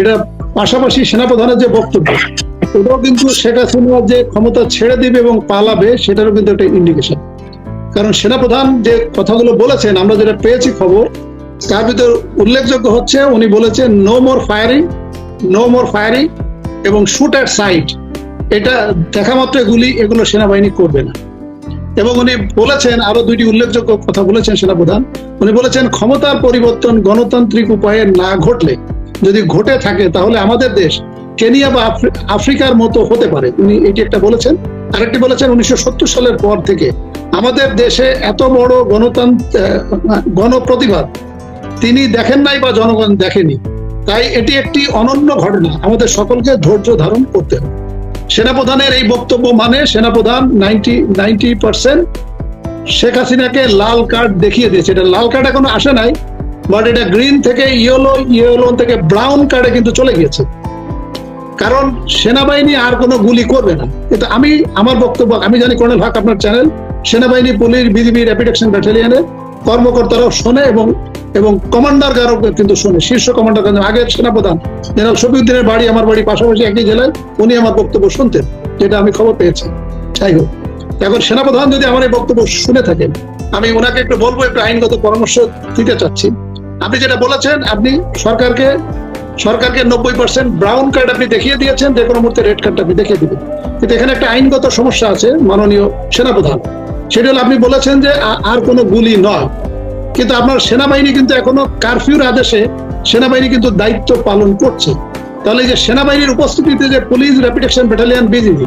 এটা পাশাপাশি সেনাপ্রধানের যে বক্তব্য ওটাও কিন্তু সেটা হাসিনা যে ক্ষমতা ছেড়ে দিবে এবং পালাবে, সেটারও কিন্তু একটা ইন্ডিকেশন কারণ সেনাপ্রধান যে কথাগুলো বলেছেন, আমরা যেটা পেয়েছি খবর, তার ভিতর উল্লেখযোগ্য হচ্ছে, উনি বলেছেন no more firing no more firing এবং শুট অ্যাট সাইট এটা দেখা মাত্র গুলি, এগুলো সেনাবাহিনী করবে না। এবং উনি বলেছেন, আরও দুইটি উল্লেখযোগ্য কথা বলেছেন সেনাপ্রধান। উনি বলেছেন, ক্ষমতার পরিবর্তন গণতান্ত্রিক উপায়ে না ঘটলে যদি ঘটে থাকে, তাহলে আমাদের দেশ কেনিয়া বা আফ্রিকার মতো হতে পারে। উনি এটি একটা বলেছেন। আরেকটি বলেছেন, উনিশশো সত্তর সালের পর থেকে আমাদের দেশে এত বড় গণতন্ত্র গণপ্রতিবাদ তিনি দেখেন নাই বা জনগণ দেখেনি। তাই এটি একটি অনন্য ঘটনা। আমাদের সকলকে ধৈর্য ধারণ করতে হবে। সেনাপ্রধানের এই বক্তব্য মানে সেনাপ্রধান নাইনটি নাইনটি পার্সেন্ট শেখ হাসিনাকে লাল কার্ড দেখিয়ে দিয়েছে। এটা লাল কার্ড এখনও আসে নাই। বাট এটা গ্রিন থেকে ইয়েলো ইয়েলো থেকে ব্রাউন কার্ডে কিন্তু চলে গিয়েছে। কারণ সেনাবাহিনী আর কোনো গুলি করবে না। কিন্তু আমি, আমার বক্তব্য, আমি জানি কর্নেল হক আপনার চ্যানেল সেনাবাহিনী, পুলিশ বিজিবি র্যাপিড অ্যাকশন ব্যাটালিয়নের কর্মকর্তারাও শোনে এবং এবং কমান্ডার গারও কিন্তু শোনে। শীর্ষ কমান্ডার আগের সেনাপ্রধান জেনারেল শফিউদ্দিনের বাড়ি, আমার বাড়ি পাশাপাশি একই জেলায়, উনি আমার বক্তব্য শুনতেন, যেটা আমি খবর পেয়েছি। যাই হোক, এখন সেনাপ্রধান যদি আমার এই বক্তব্য শুনে থাকেন, আমি ওনাকে একটু বলব, একটু আইনগত পরামর্শ দিতে চাচ্ছি। আপনি যেটা বলেছেন, আপনি সরকারকে সরকারকে নব্বই পার্সেন্ট ব্রাউন কার্ড আপনি দেখিয়ে দিয়েছেন, যে কোনো মুহূর্তে রেড কার্ড আপনি দেখিয়ে দিবেন। কিন্তু এখানে একটা আইনগত সমস্যা আছে, মাননীয় সেনাপ্রধান। সেটা হলো আপনি বলেছেন যে আর কোনো গুলি নয়। কিন্তু আপনার সেনাবাহিনী কিন্তু এখনও কারফিউর আদেশে সেনাবাহিনী কিন্তু দায়িত্ব পালন করছে। তাহলে যে সেনাবাহিনীর উপস্থিতিতে যে police rapid action battalion BGB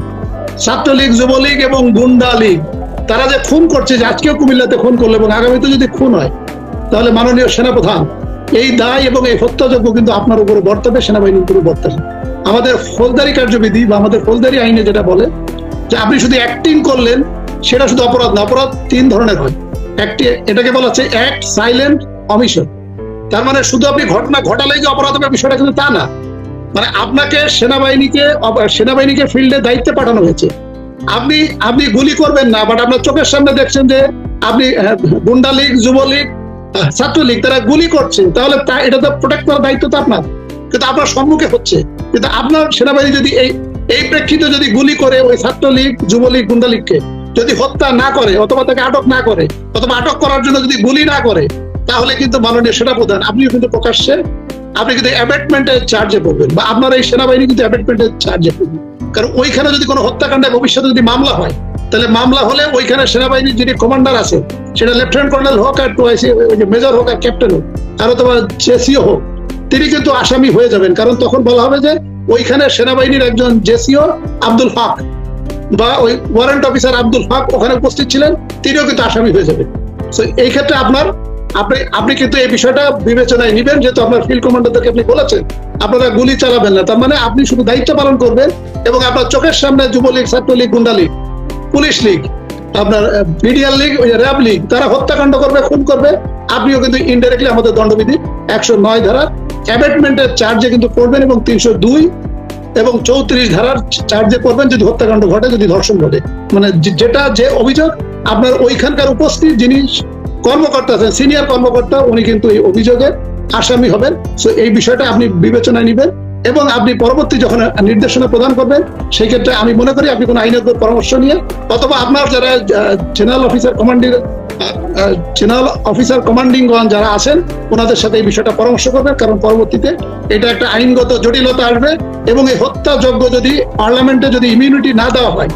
Chhatra League, Jubo League এবং গুন্ডা লীগ তারা যে খুন করছে, যে আজকেও কুমিল্লাতে খুন করল এবং আগামীতে যদি খুন হয় তাহলে মাননীয় সেনাপ্রধান এই দায় এবং এই হত্যাযজ্ঞ কিন্তু আপনার উপরে বর্তাবে সেনাবাহিনীর উপরে বর্তাবে। আমাদের ফৌজদারি কার্যবিধি বা আমাদের ফৌজদারি আইনে যেটা বলে যে আপনি শুধু অ্যাক্টিং করলেন সেটা শুধু অপরাধ না অপরাধ তিন ধরনের হয়। একটি এটাকে বলা হচ্ছে অ্যাক্ট সাইলেন্ট অমিশন তার মানে শুধু আপনি ঘটনা ঘটালেই যে অপরাধ হবে বিষয়টা কিন্তু তা না। মানে আপনাকে সেনাবাহিনীকে সেনাবাহিনীকে ফিল্ডে দায়িত্বে পাঠানো হয়েছে। আপনি আপনি গুলি করবেন না বাট আপনার চোখের সামনে দেখছেন যে আপনি আহ, গুন্ডা লীগ যুবলীগ ছাত্রলীগ, তারা গুলি করছে। তাহলে এটা তো প্রোটেক্ট করার দায়িত্ব তো আপনার। কিন্তু আপনার সম্মুখে হচ্ছে। কিন্তু আপনার সেনাবাহিনী যদি এই এই প্রেক্ষিতে যদি গুলি করে ওই ছাত্রলীগ, যুবলীগ গুন্ডা লীগকে যদি হত্যা না করে, অথবা তাকে আটক না করে, অথবা আটক করার জন্য যদি গুলি না করে, তাহলে কিন্তু মাননীয় সেনাপ্রধান, আপনিও কিন্তু প্রকাশ্যে, আপনি কিন্তু অ্যাবেটমেন্টের চার্জে পড়বেন। বা আপনার এই সেনাবাহিনী কিন্তু অ্যাবেটমেন্টের চার্জে পড়বেন কারণ ওইখানে যদি কোনো হত্যাকাণ্ডে ভবিষ্যতে যদি মামলা হয় তাহলে মামলা হলে ওইখানে সেনাবাহিনীর যিনি কমান্ডার আছে, সেটা লেফটেন্যান্ট কর্নেল হোক আর টু মেজর হোক আর ক্যাপ্টেন হোক, আর অথবা জেসিও হোক, তিনি কিন্তু আসামি হয়ে যাবেন। কারণ তখন বলা হবে যে ওইখানে সেনাবাহিনীর একজন জেসিও আব্দুল হক বা ওই ওয়ারেন্ট অফিসার আব্দুল হক ওখানে উপস্থিত ছিলেন, তিনিও কিন্তু আসামি হয়ে যাবেন। তো এই ক্ষেত্রে আপনার, আপনি আপনি কিন্তু এই বিষয়টা বিবেচনায় নিবেন, যেহেতু আপনার ফিল্ড কমান্ডারদেরকে আপনি বলেছেন, আপনারা গুলি চালাবেন না। তার মানে আপনি শুধু দায়িত্ব পালন করবেন এবং আপনার চোখের সামনে যুবলীগ, ছাত্রলীগ গুন্ডা লীগ পুলিশ লীগ, আপনার বিডিআর লীগ র্যাব লীগ, তারা হত্যাকাণ্ড করবে, খুন করবে। আপনিও কিন্তু ইনডাইরেক্টলি আমাদের দণ্ডবিধি, একশো নয় ধারা অ্যাবেটমেন্টের চার্জে কিন্তু পড়বেন এবং তিনশো দুই এবং চৌত্রিশ ধারার চার্জে পড়বেন যদি হত্যাকাণ্ড ঘটে, যদি ধর্ষণ ঘটে। মানে যেটা যে অভিযোগ, আপনার ওইখানকার উপস্থিত যিনি কর্মকর্তা আছেন সিনিয়র কর্মকর্তা, উনি কিন্তু এই অভিযোগে আসামি হবেন। সো এই বিষয়টা আপনি বিবেচনায় নেবেন। এবং আপনি পরবর্তী যখন নির্দেশনা প্রদান করবেন সেই ক্ষেত্রে আমি মনে করি আপনি কোনো আইনের পরামর্শ নিয়ে, অথবা আপনার যারা general officer commanding general officer commanding যারা আছেন, ওনাদের সাথে এই বিষয়টা পরামর্শ করবেন, কারণ পরবর্তীতে এটা একটা আইনগত জটিলতা আসবে এবং এই হত্যাযোগ্য যদি পার্লামেন্টে যদি ইমিউনিটি না দেওয়া হয়,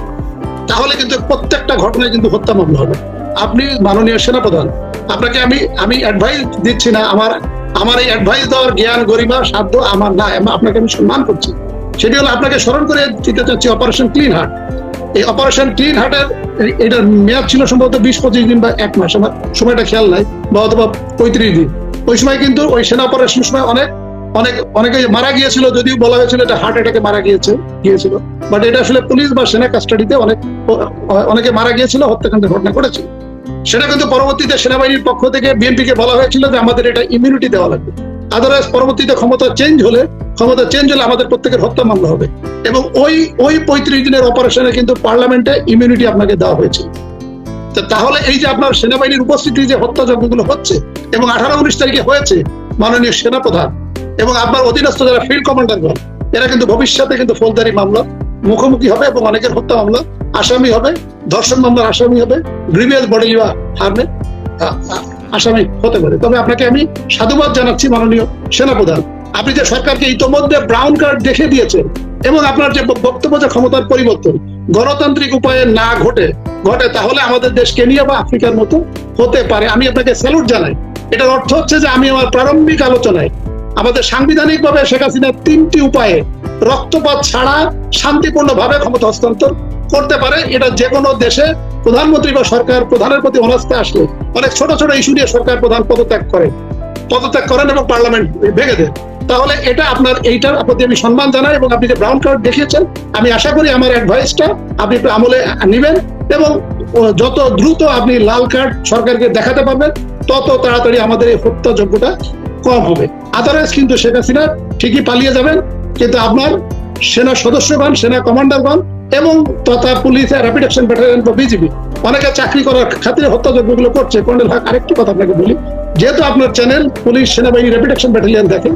তাহলে কিন্তু প্রত্যেকটা ঘটনায় কিন্তু হত্যা মামলা হবে। আপনি মাননীয় সেনাপ্রধান, আপনাকে আমি আমি অ্যাডভাইস দিচ্ছি না, আমার আমার এই অ্যাডভাইস দেওয়ার জ্ঞান গরিমা, সাধ্য আমার না আপনাকে আমি সম্মান করছি। সেটি হলো আপনাকে স্মরণ করে দিতে চাচ্ছি অপারেশন ক্লিন হার্ট এই অপারেশন ক্লিন হার্টের এটার মেয়াদ ছিল সম্ভবত বিশ পঁচিশ দিন বা এক মাস, আমার সময়টা খেয়াল নাই, বা অথবা পঁয়ত্রিশ দিন। ওই সময় কিন্তু ওই সেনা অপারেশনের সময় অনেক অনেক, অনেকে মারা গিয়েছিল, যদিও বলা হয়েছিল এটা হার্ট অ্যাটাকে মারা গিয়েছে, গিয়েছিল। বাট এটা আসলে পুলিশ বা সেনা কাস্টাডিতে অনেক অনেকে মারা গিয়েছিল, হত্যাকাণ্ডের ঘটনা ঘটেছিল সেটা কিন্তু পরবর্তীতে সেনাবাহিনীর পক্ষ থেকে বিএনপি কে বলা হয়েছিল যে আমাদের এটা ইমিউনিটি দেওয়া লাগবে। আদারওয়াইজ পরবর্তীতে ক্ষমতা চেঞ্জ হলে, ক্ষমতা চেঞ্জ হলে আমাদের প্রত্যেকের হত্যা মামলা হবে। এবং ওই ওই পঁয়ত্রিশ দিনের অপারেশনে কিন্তু পার্লামেন্টে ইমিউনিটি আপনাকে দেওয়া হয়েছে। তো তাহলে এই যে আপনার সেনাবাহিনীর উপস্থিতি, যে হত্যা হত্যাযজ্ঞগুলো হচ্ছে, এবং আঠারো উনিশ তারিখে হয়েছে মাননীয় সেনাপ্রধান, এবং আপনার অধীনস্থ যারা ফিল্ড কমান্ডারগণ এরা কিন্তু ভবিষ্যতে কিন্তু ফৌজদারি মামলা মুখোমুখি হবে এবং অনেকের হত্যা মামলা আসামি হবে, ধর্ষণ মামলার আসামি হবে গ্রিভিয়াস বডি হারবে আসামি হতে পারে। তবে আপনাকে আমি সাধুবাদ জানাচ্ছি মাননীয় সেনাপ্রধান। আপনি যে সরকারকে ইতোমধ্যে ব্রাউন কার্ড দেখে দিয়েছেন এবং আপনার যে বক্তব্য যে ক্ষমতার পরিবর্তন, গণতান্ত্রিক উপায়ে না ঘটে ঘটে তাহলে আমাদের দেশ কেনিয়া বা আফ্রিকার মতো হতে পারে। আমি আপনাকে স্যালুট জানাই। এটার অর্থ হচ্ছে যে আমি আমার প্রারম্ভিক আলোচনায় আমাদের সাংবিধানিক ভাবে শেখ হাসিনার তিনটি উপায়ে রক্তপাত ছাড়া শান্তিপূর্ণ ভাবে ক্ষমতা হস্তান্তর করতে পারে। এটা যে কোনো দেশে প্রধানমন্ত্রী বা সরকার প্রধানের প্রতি অনাস্থা আসলে অনেক ছোট ছোট ইস্যু নিয়ে সরকার প্রধান পদত্যাগ করে। পদত্যাগ করেন এবং পার্লামেন্ট ভেঙে দেন। তাহলে এটা আপনার এইটার প্রতি আমি সম্মান জানাই এবং আপনি যে ব্রাউন কার্ড দেখিয়েছেন, আমি আশা করি আমার অ্যাডভাইসটা আপনি একটু আমলে নেবেন এবং যত দ্রুত আপনি লাল কার্ড সরকারকে দেখাতে পারবেন, তত তাড়াতাড়ি আমাদের এই হত্যাযোগ্যটা কম হবে। আদারওয়াইজ কিন্তু শেখ হাসিনা ঠিকই পালিয়ে যাবেন। কিন্তু আপনার সেনা সদস্যগণ, সেনা কমান্ডারগণ এবং তথা পুলিশ র্যাপিড অ্যাকশন ব্যাটালিয়ন বা বিজিবি অনেকে চাকরি করার খাতিরে হত্যাযজ্ঞগুলো করছে। কর্নেল হক, আরেকটি কথা আপনাকে বলি। যেহেতু আপনার চ্যানেল পুলিশ, সেনাবাহিনী র্যাপিড অ্যাকশন ব্যাটালিয়ন দেখেন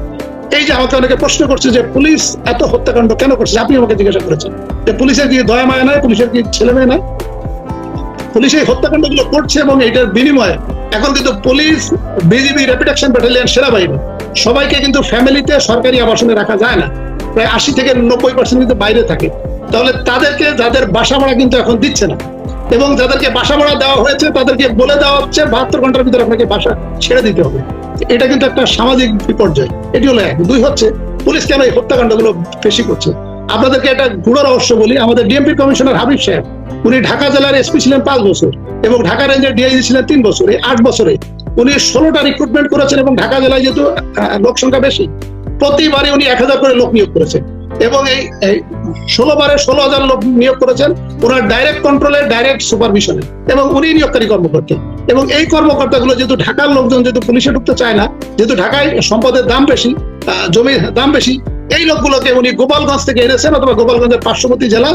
এই যে আমাকে অনেকে প্রশ্ন করছে যে পুলিশ এত হত্যাকাণ্ড কেন করছে, আপনি আমাকে জিজ্ঞাসা করেছেন। যে পুলিশের কি দয়া মায়া নাই, পুলিশের কি ছেলে মেয়ে নাই? পুলিশ এই হত্যাকাণ্ডগুলো করছে এবং এটার বিনিময়ে এখন কিন্তু police, BGB rapid action battalion সেনাবাহিনী সবাইকে কিন্তু ফ্যামিলিতে সরকারি আবাসনে রাখা যায় না। প্রায় আশি থেকে নব্বই পার্সেন্ট কিন্তু বাইরে থাকে, তাহলে তাদেরকে, যাদের বাসা ভাড়া কিন্তু এখন দিচ্ছে না। এবং যাদেরকে বাসা ভাড়া দেওয়া হয়েছে, তাদেরকে বলে দেওয়া হচ্ছে, বাহাত্তর ঘণ্টার ভিতরে আপনাকে বাসা ছেড়ে দিতে হবে। এটা কিন্তু একটা সামাজিক বিপর্যয়। এটি হলো এক। দুই হচ্ছে পুলিশ কেন এই হত্যাকাণ্ডগুলো বেশি করছে। আপনাদেরকে একটা গুড়ো রহস্য বলি। আমাদের ডিএমপি কমিশনার হাবিব সাহেব, উনি ঢাকা জেলার এসপি ছিলেন পাঁচ বছর এবং ঢাকা রেঞ্জের ডিআইজি ছিলেন তিন বছর। এই আট বছরে উনি ষোলোটা রিক্রুটমেন্ট করেছেন এবং ঢাকা জেলায় যেহেতু লোক সংখ্যা বেশি প্রতিবারই উনি এক হাজার করে লোক নিয়োগ করেছেন। এবং এই ষোলো বারে ষোলো হাজার লোক নিয়োগ করেছেন ওনার ডাইরেক্ট কন্ট্রোলে ডাইরেক্ট সুপারভিশনে এবং উনি নিয়োগকারী কর্মকর্তা। এবং এই কর্মকর্তাগুলো যেহেতু ঢাকার লোকজন যেহেতু পুলিশে ঢুকতে চায় না, যেহেতু ঢাকায় সম্পদের দাম বেশি জমির দাম বেশি, এই লোকগুলোকে উনি গোপালগঞ্জ থেকে এনেছেন অথবা গোপালগঞ্জের পার্শ্ববর্তী জেলা,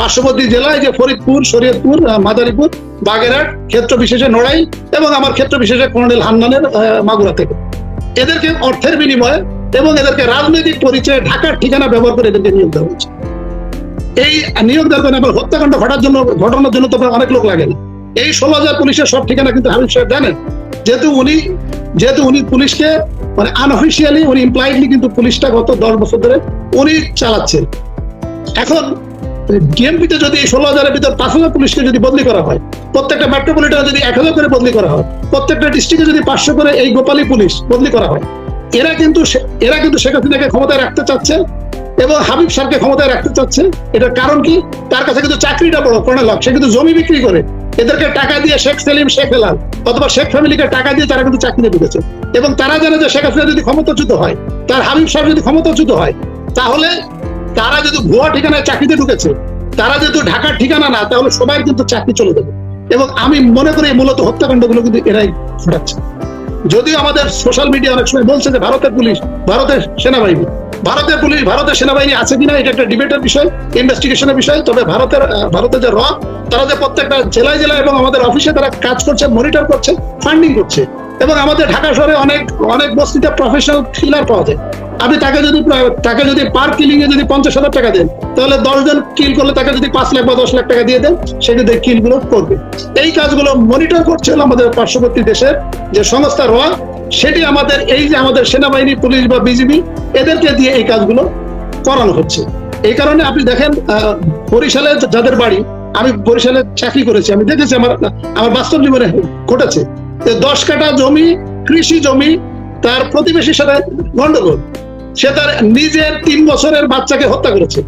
পার্শ্ববর্তী জেলায় যে ফরিদপুর, শরীয়তপুর মাদারীপুর, বাগেরহাট, ক্ষেত্র বিশেষে নড়াই এবং আমার ক্ষেত্র বিশেষে কর্নেল হান্নানের মাগুরা থেকে। এদেরকে অর্থের বিনিময়ে এবং এদেরকে রাজনৈতিক পরিচয়ে ঢাকার ঠিকানা ব্যবহার করে এদেরকে নিয়োগ দেওয়া হয়েছে। এই নিয়োগ দেওয়ার কারণে হত্যাকাণ্ড ঘটার জন্য, ঘটানোর জন্য তো অনেক লোক লাগে না। এই ষোলো হাজার পুলিশের সব ঠিকানা কিন্তু হাবিব সাহেব জানেন। যেহেতু উনি যেহেতু উনি পুলিশকে মানে আনঅফিসিয়ালি উনি ইমপ্লাইডলি কিন্তু পুলিশটা গত দশ বছর ধরে উনি চালাচ্ছেন। এখন ডিএমপিতে যদি এই ষোলো হাজারের ভিতর পাঁচ হাজার পুলিশকে যদি বদলি করা হয়, প্রত্যেকটা মেট্রোপলিটনে যদি এক হাজার করে বদলি করা হয়, প্রত্যেকটা ডিস্ট্রিক্টে যদি পাঁচশো করে এই গোপালী পুলিশ বদলি করা হয় এরা কিন্তু এরা কিন্তু শেখ হাসিনাকে ক্ষমতায় রাখতে চাচ্ছে এবং হাবিব স্যারকে ক্ষমতায় রাখতে চাচ্ছে। এটার কারণ কি? তার কাছে কিন্তু চাকরিটা বড় কর্নেল সে কিন্তু জমি বিক্রি করে। এদেরকে টাকা দিয়ে শেখ সেলিম, শেখ হেলাল অথবা শেখ ফ্যামিলিকে টাকা দিয়ে তারা কিন্তু চাকরিতে ঢুকেছে এবং তারা জানে যে শেখ হাসিনা যদি ক্ষমতাচ্যুত হয়, তার হাবিব সাহেব যদি ক্ষমতাচ্যুত হয়, তাহলে তারা যদি ভুয়া ঠিকানায় চাকরিতে ঢুকেছে, তারা যেহেতু ঢাকার ঠিকানা না, তাহলে সবাই কিন্তু চাকরি চলে যাবে। এবং আমি মনে করি মূলত হত্যাকাণ্ডগুলো কিন্তু এরাই ঘটাচ্ছে। যদিও আমাদের সোশ্যাল মিডিয়া অনেক সময় বলছে যে ভারতের পুলিশ, ভারতের সেনাবাহিনী। ভারতের পুলিশ, ভারতের সেনাবাহিনী আছে কিনা, এটা একটা ডিবেটের বিষয় ইনভেস্টিগেশনের বিষয়। তবে ভারতের ভারতের যে র, তারা যে প্রত্যেকটা জেলায় জেলায় এবং আমাদের অফিসে তারা কাজ করছে মনিটর করছে ফান্ডিং করছে। এবং আমাদের ঢাকা শহরে অনেক অনেক বস্তিতে প্রফেশনাল কিলার পাওয়া যায়। আপনি তাকে যদি তাকে যদি পার কিলিং এ যদি পঞ্চাশ হাজার টাকা দেন, তাহলে দশ জন কিল করলে তাকে যদি পাঁচ লাখ বা দশ লাখ টাকা দিয়ে দেন, সেটা দিয়ে কিলগুলো করবে। এই কাজগুলো মনিটর করছে আমাদের পার্শ্ববর্তী দেশের যে সংস্থা রোয়া, সেটি আমাদের, এই যে আমাদের সেনাবাহিনী, পুলিশ বা বিজিবি, এদেরকে দিয়ে এই কাজগুলো করানো হচ্ছে। এই কারণে আপনি দেখেন বরিশালে যাদের বাড়ি, আমি বরিশালে চাকরি করেছি, আমি দেখেছি আমার আমার বাস্তব জীবনে ঘটেছে। দশ কাটা জমি, কৃষি জমি, তার প্রতিবেশীর সাথে গন্ডগোল। সে তার নিজের তিন বছরের বাচ্চাকে হত্যা করেছে।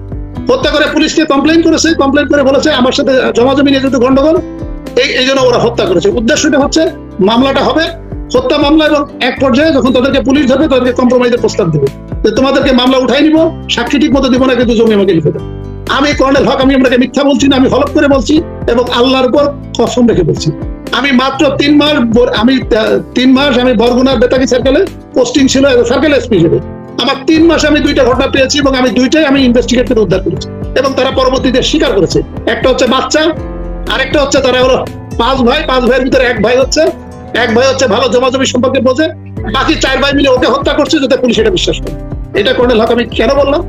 হত্যা করে পুলিশকে কমপ্লেন করেছে কমপ্লেন করে বলেছে, আমার সাথে জমাজমি নিয়ে যেতে গন্ডগোল, এই এই জন্য ওরা হত্যা করেছে। উদ্দেশ্যটা হচ্ছে, মামলাটা হবে, হত্যা মামলা এবং এক পর্যায়ে যখন তাদেরকে পুলিশ ধরবে, তাদেরকে কম্প্রোমাইজের প্রস্তাব দেবে। যে তোমাদেরকে মামলা উঠাই নিব, সাক্ষী ঠিক মতো দিব না, কিন্তু জমি আমাকে লিখে আমি কর্নেল হক, আমি আপনাকে মিথ্যা বলছি না, আমি হলপ করে বলছি এবং আল্লাহর উপর কসম রেখে বলছি। আমি মাত্র তিন মাস আমি তিন মাস আমি বরগুনার বেতাকি সার্কেলে পোস্টিং ছিল সার্কেল এসপি হিসেবে। আমার তিন মাসে আমি দুইটা ঘটনা পেয়েছি এবং আমি দুইটাই আমি ইনভেস্টিগেট করে উদ্ধার করেছি এবং তারা পরবর্তীতে স্বীকার করেছে। একটা হচ্ছে বাচ্চা, আরেকটা হচ্ছে তারা হলো পাঁচ ভাই, পাঁচ ভাইয়ের ভিতরে এক ভাই হচ্ছে। এক ভাই হচ্ছে ভালো জমাজমি সম্পর্কে বোঝে, বাকি চার ভাই মিলে ওকে হত্যা করছে যাতে পুলিশ এটা বিশ্বাস করে। এটা কর্নেল হক, আমি কেন বললাম?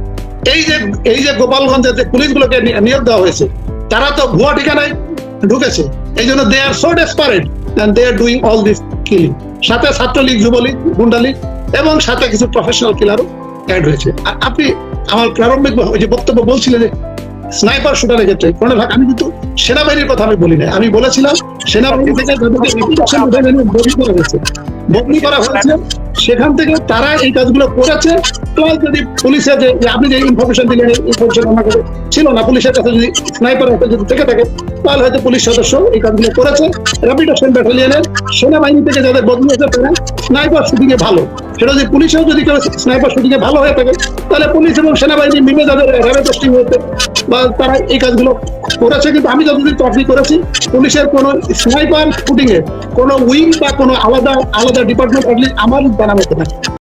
এই যে এই যে গোপালগঞ্জের যে পুলিশগুলোকে নিয়োগ দেওয়া হয়েছে, তারা তো ভুয়া ঠিকানায় ঢুকেছে। এই জন্য they are so desperate than they are doing all this killing সাথে ছাত্রলীগ, যুবলীগ, গুন্ডালীগ এবং সাথে কিছু প্রফেশনাল কিলারও অ্যাড হয়েছে। আর আপনি আমার প্রারম্ভিক ওই যে বক্তব্য বলছিলেন যে স্নাইপার শুটারের ক্ষেত্রে কোনো ভাগ আমি কিন্তু সেনাবাহিনীর কথা আমি বলি না আমি বলেছিলাম সেনাবাহিনী থেকে বদলি করা হয়েছে। বদলি করা হয়েছে সেখান থেকে তারা এই কাজগুলো করেছে। প্লাস যদি পুলিশের যে আপনি যে ইনফরমেশন দিলেন ইনফরমেশন ছিল না। পুলিশের কাছে যদি স্নাইপার হাতে যদি থেকে থাকে, তাহলে হয়তো পুলিশ সদস্য এই কাজগুলো করেছে। র্যাপিডেশন ব্যাটালিয়নের সেনাবাহিনী থেকে যাদের বদলি হয়েছে, তারা স্নাইপার শুটিং এ ভালো। সেটা যদি পুলিশেও যদি কেউ স্নাইপার শুটিং এ ভালো হয়ে থাকে, তাহলে পুলিশ এবং সেনাবাহিনী মিলে যাদের র্যাবে পোস্টিং হয়েছে বা তারা এই কাজগুলো করেছে, কিন্তু আমি যতদিন তফি করেছি, পুলিশের কোনো স্নাইপার শুটিং এ কোনো উইং বা কোনো আলাদা আলাদা ডিপার্টমেন্ট আমার জানা মতো না